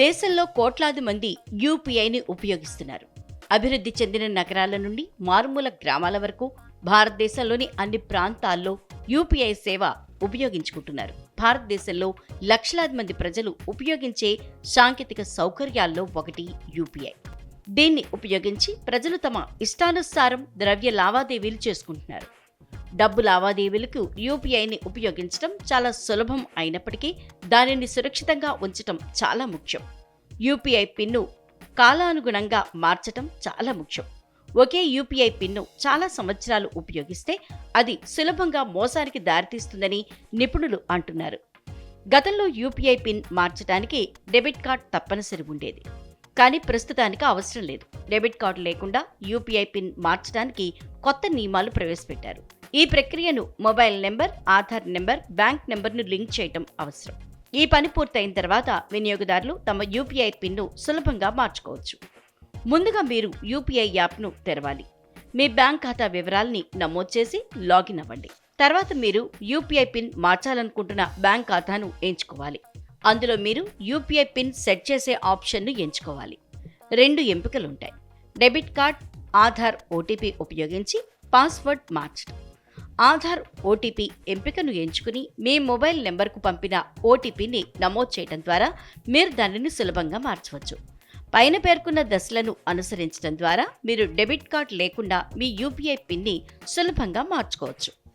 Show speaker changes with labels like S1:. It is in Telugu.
S1: దేశంలో కోట్లాది మంది యూపీఐని ఉపయోగిస్తున్నారు. అభివృద్ధి చెందిన నగరాల నుండి మారుమూల గ్రామాల వరకు భారతదేశంలోని అన్ని ప్రాంతాల్లో యూపీఐ సేవ ఉపయోగించుకుంటున్నారు. భారతదేశంలో లక్షలాది మంది ప్రజలు ఉపయోగించే సాంకేతిక సౌకర్యాల్లో ఒకటి యూపీఐ. దీన్ని ఉపయోగించి ప్రజలు తమ ఇష్టానుసారం ద్రవ్య లావాదేవీలు చేసుకుంటున్నారు. డబ్బు లావాదేవీలకు యూపీఐని ఉపయోగించడం చాలా సులభం అయినప్పటికీ దానిని సురక్షితంగా ఉంచడం చాలా ముఖ్యం. యూపీఐ పిన్ను కాలానుగుణంగా మార్చటం చాలా ముఖ్యం. ఒకే యూపీఐ పిన్ను చాలా సంవత్సరాలు ఉపయోగిస్తే అది సులభంగా మోసానికి దారితీస్తుందని నిపుణులు అంటున్నారు. గతంలో యూపీఐ పిన్ మార్చడానికి డెబిట్ కార్డ్ తప్పనిసరి ఉండేది. కానీ ప్రస్తుతానికి అవసరం లేదు. డెబిట్ కార్డు లేకుండా యూపీఐ పిన్ మార్చడానికి కొత్త నియమాలు ప్రవేశపెట్టారు. ఈ ప్రక్రియను mobile number Aadhaar number bank నెంబర్ను లింక్ చేయటం అవసరం. ఈ పని పూర్తయిన తర్వాత వినియోగదారులు తమ యూపీఐ పిన్ను సులభంగా మార్చుకోవచ్చు. ముందుగా మీరు యూపీఐ యాప్ను తెరవాలి. మీ బ్యాంక్ ఖాతా వివరాల్ని నమోదు చేసి లాగిన్ అవ్వండి. తర్వాత మీరు యూపీఐ పిన్ మార్చాలనుకుంటున్న బ్యాంక్ ఖాతాను ఎంచుకోవాలి. అందులో మీరు యూపీఐ పిన్ సెట్ చేసే ఆప్షన్ను ఎంచుకోవాలి. రెండు ఎంపికలు ఉంటాయి డెబిట్ కార్డ్ ఆధార్ ఓటీపీ ఉపయోగించి పాస్వర్డ్ మార్చడం ఆధార్ ఓటీపీ ఎంపికను ఎంచుకుని మీ మొబైల్ నెంబర్కు పంపిన ఓటీపీని నమోదు చేయడం ద్వారా మీరు దానిని సులభంగా మార్చవచ్చు. పైన పేర్కొన్న దశలను అనుసరించడం ద్వారా మీరు డెబిట్ కార్డ్ లేకుండా మీ యూపీఐ పిన్ని సులభంగా మార్చుకోవచ్చు.